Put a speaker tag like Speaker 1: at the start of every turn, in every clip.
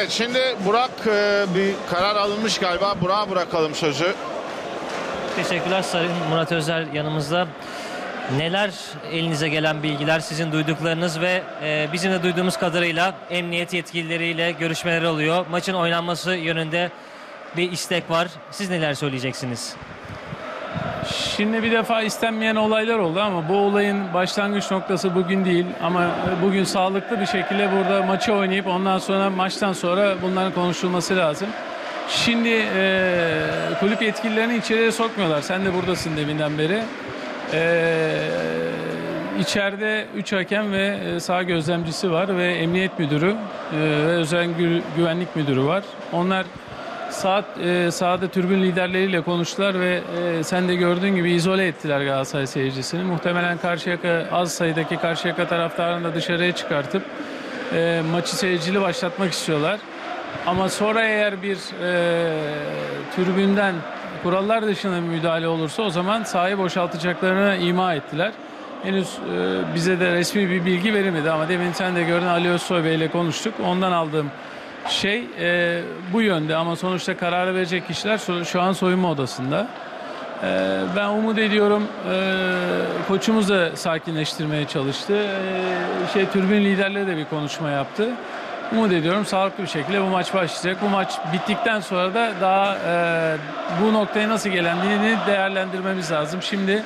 Speaker 1: Evet şimdi Burak e, bir karar alınmış galiba. Burak'a bırakalım sözü.
Speaker 2: Teşekkürler Sayın Murat Özer yanımızda. Neler elinize gelen bilgiler, sizin duyduklarınız ve e, bizim de duyduğumuz kadarıyla emniyet yetkilileriyle görüşmeler oluyor. Maçın oynanması yönünde bir istek var. Siz neler söyleyeceksiniz?
Speaker 3: Şimdi bir defa istenmeyen olaylar oldu ama bu olayın başlangıç noktası bugün değil. Ama bugün sağlıklı bir şekilde burada maçı oynayıp ondan sonra maçtan sonra bunların konuşulması lazım. Şimdi e, kulüp yetkililerini içeriye sokmuyorlar. Sen de buradasın deminden beri. E, içeride 3 hakem ve e, sağ gözlemcisi var ve emniyet müdürü e, ve özel gü- güvenlik müdürü var. Onlar Saat e, sahada türbün liderleriyle konuştular ve e, sen de gördüğün gibi izole ettiler Galatasaray seyircisini. Muhtemelen Karşıyaka az sayıdaki Karşıyaka taraftarını da dışarıya çıkartıp e, maçı seyircili başlatmak istiyorlar. Ama sonra eğer bir e, tribünden kurallar dışında müdahale olursa o zaman sahayı boşaltacaklarını ima ettiler. Henüz e, bize de resmi bir bilgi verilmedi ama demin sen de gördün Ali Özsoy Bey ile konuştuk. Ondan aldığım şey e, bu yönde ama sonuçta kararı verecek kişiler şu, şu an soyunma odasında. E, ben umut ediyorum e, koçumuz da sakinleştirmeye çalıştı. E, şey türbün liderleri de bir konuşma yaptı. Umut ediyorum sağlıklı bir şekilde bu maç başlayacak. Bu maç bittikten sonra da daha e, bu noktaya nasıl gelendiğini değerlendirmemiz lazım. Şimdi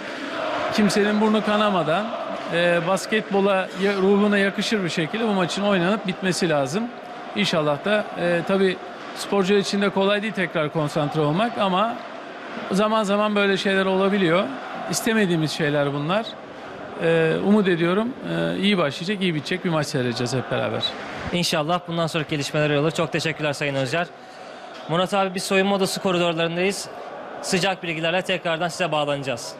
Speaker 3: kimsenin burnu kanamadan e, basketbola ruhuna yakışır bir şekilde bu maçın oynanıp bitmesi lazım. İnşallah da e, tabii sporcular için de kolay değil tekrar konsantre olmak ama zaman zaman böyle şeyler olabiliyor. İstemediğimiz şeyler bunlar. E, umut ediyorum e, iyi başlayacak, iyi bitecek bir maç seyredeceğiz hep beraber.
Speaker 2: İnşallah bundan sonraki gelişmeler olur. Çok teşekkürler Sayın Özer. Murat abi biz soyunma odası koridorlarındayız. Sıcak bilgilerle tekrardan size bağlanacağız.